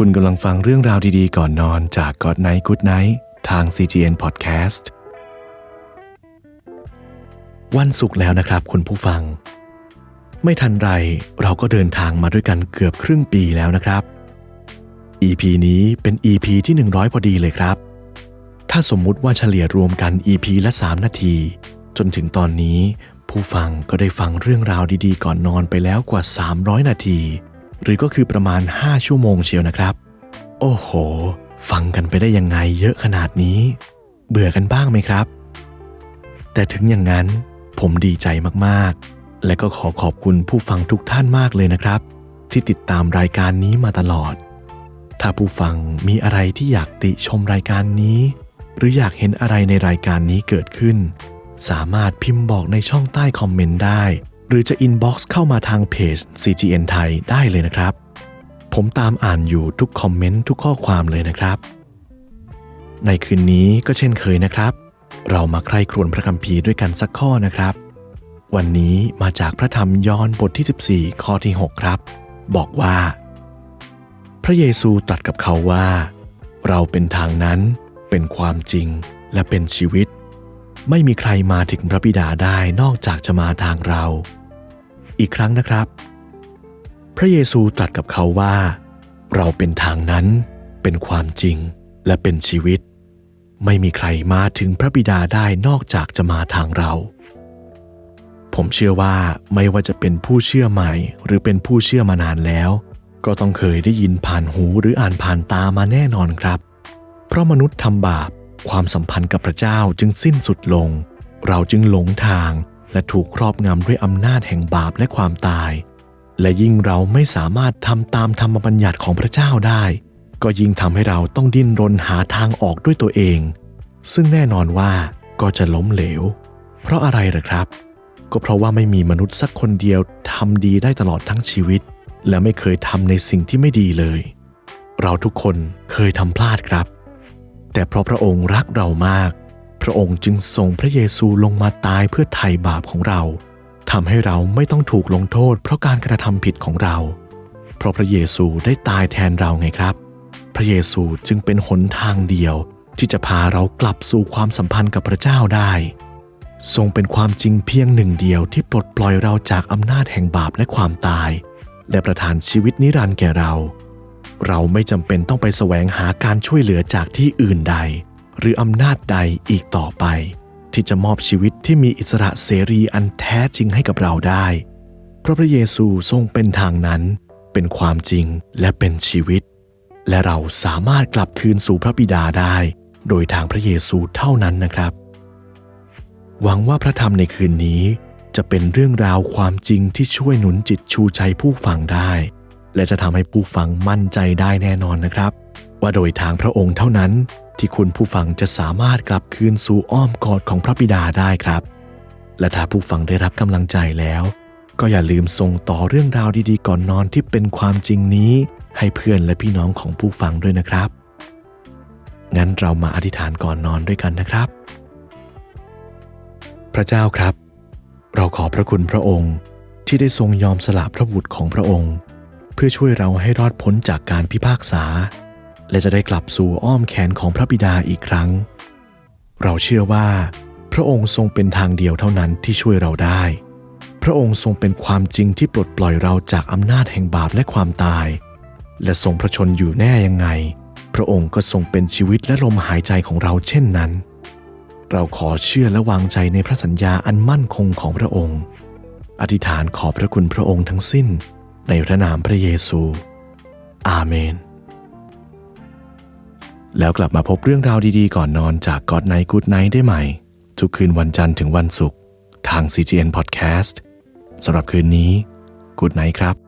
คุณกำลังฟังเรื่องราวดีๆ ก่อนนอนจาก God Night Good Night ทาง CGN Podcast วันศุกร์แล้วนะครับคุณผู้ฟัง ไม่ทันไรเราก็เดินทางมาด้วยกันเกือบครึ่งปีแล้วนะครับ EP นี้เป็น EP ที่ 100 พอดีเลยครับ ถ้าสมมุติว่าเฉลี่ยรวมกัน EP ละ 3 นาที จนถึงตอนนี้ ผู้ฟังก็ได้ฟังเรื่องราวดีๆ ก่อนนอนไปแล้วกว่า 300 นาที หรือก็คือประมาณ 5 ชั่วโมงเชียวนะครับ โอ้โห ฟังกันไปได้ยังไงเยอะขนาดนี้ เบื่อกันบ้างไหมครับ แต่ถึงอย่างนั้นผมดีใจมากๆ และก็ขอขอบคุณผู้ฟังทุกท่านมากเลยนะครับ ที่ติดตามรายการนี้มาตลอด ถ้าผู้ฟังมีอะไรที่อยากติชมรายการนี้ หรืออยากเห็นอะไรในรายการนี้เกิดขึ้น สามารถพิมพ์บอกในช่องใต้คอมเมนต์ได้ รือจะอินบ็อกซ์เข้ามาทางเพจ CGN ไทยได้เลยนะครับ ผมตามอ่านอยู่ทุกคอมเมนต์ทุกข้อความเลยนะครับ ในคืนนี้ก็เช่นเคยนะครับ เรามาใคร่ครวญพระคัมภีร์ด้วยกันสักข้อนะครับ วันนี้มาจากพระธรรมยอห์นบทที่ 14 ข้อที่ 6 ครับ บอกว่า พระเยซูตรัสกับเขาว่า เราเป็นทางนั้นเป็นความจริงและเป็นชีวิตไม่มีใครมาถึงพระบิดาได้นอกจากจะมาทางเรา อีกครั้งนะครับ พระเยซูตรัสกับเขาว่า เราเป็นทางนั้น เป็นความจริงและเป็นชีวิต ไม่มีใครมาถึงพระบิดาได้นอกจากจะมาทางเรา ผมเชื่อว่าไม่ว่าจะเป็นผู้เชื่อใหม่ หรือเป็นผู้เชื่อมานานแล้ว ก็ต้องเคยได้ยินผ่านหูหรืออ่านผ่านตามาแน่นอนครับ เพราะมนุษย์ทำบาปความสัมพันธ์กับพระเจ้าจึงสิ้นสุดลง เราจึงหลงทาง และถูกครอบงำด้วยอำนาจแห่งบาปและความตาย และยิ่งเราไม่สามารถทำตามธรรมบัญญัติของพระเจ้าได้ ก็ยิ่งทำให้เราต้องดิ้นรนหาทางออกด้วยตัวเอง ซึ่งแน่นอนว่าก็จะล้มเหลว เพราะอะไรเหรอครับ ก็เพราะว่าไม่มีมนุษย์สักคนเดียวทำดีได้ตลอดทั้งชีวิต และไม่เคยทำในสิ่งที่ไม่ดีเลย เราทุกคนเคยทำพลาดครับ แต่เพราะพระองค์รักเรามาก พระองค์จึงส่งพระเยซูลงมาตายเพื่อไถ่บาปของเราทำให้เราไม่ต้องถูกลงโทษ เพราะการกระทำผิดของเรา เพราะพระเยซูได้ตายแทนเราไงครับ พระเยซูจึงเป็นหนทางเดียว ที่จะพาเรากลับสู่ความสัมพันธ์กับพระเจ้าได้ ทรงเป็นความจริงเพียงหนึ่งเดียวที่ปลดปล่อยเราจากอำนาจแห่งบาปและความตาย และประทานชีวิตนิรันดร์แก่เรา เราไม่จำเป็นต้องไปแสวงหาการช่วยเหลือจากที่อื่นใด หรืออำนาจใดอีกต่อไป ที่จะมอบชีวิตที่มีอิสระเสรีอันแท้จริงให้กับเราได้เพราะพระเยซูทรงเป็นทางนั้น เป็นความจริงและเป็นชีวิต และเราสามารถกลับคืนสู่พระบิดาได้ โดยทางพระเยซูเท่านั้นนะครับ หวังว่าพระธรรมในคืนนี้ จะเป็นเรื่องราวความจริงที่ช่วยหนุนจิตชูใจผู้ฟังได้ และจะทำให้ผู้ฟังมั่นใจได้แน่นอนนะครับ ว่าโดยทางพระองค์เท่านั้น ที่คุณผู้ฟังจะสามารถกลับคืนสู่อ้อมกอดของพระบิดาได้ครับ และถ้าผู้ฟังได้รับกำลังใจแล้ว ก็อย่าลืมส่งต่อเรื่องราวดีๆ ก่อนนอนที่เป็นความจริงนี้ ให้เพื่อนและพี่น้องของผู้ฟังด้วยนะครับ งั้นเรามาอธิษฐานก่อนนอนด้วยกันนะครับ พระเจ้าครับ เราขอบพระคุณพระองค์ ที่ได้ทรงยอมสละพระบุตรของพระองค์ เพื่อช่วยเราให้รอดพ้นจากการพิพากษา และจะได้กลับสู่อ้อมแขนของพระบิดาอีกครั้ง เราเชื่อว่า พระองค์ทรงเป็นทางเดียวเท่านั้นที่ช่วยเราได้ พระองค์ทรงเป็นความจริงที่ปลดปล่อยเราจากอำนาจแห่งบาปและความตาย และทรงพระชนอยู่แน่ยังไง พระองค์ก็ทรงเป็นชีวิตและลมหายใจของเราเช่นนั้น เราขอเชื่อและวางใจในพระสัญญาอันมั่นคงของพระองค์ อธิษฐานขอบพระคุณพระองค์ทั้งสิ้น ในพระนามพระเยซู อาเมน แล้วกลับมาพบเรื่องราวดีๆ ก่อนนอนจาก God Night Good Night ได้ใหม่ ทุกคืนวันจันทร์ถึงวันศุกร์ทาง CGN Podcast สำหรับคืนนี้ Good Night ครับ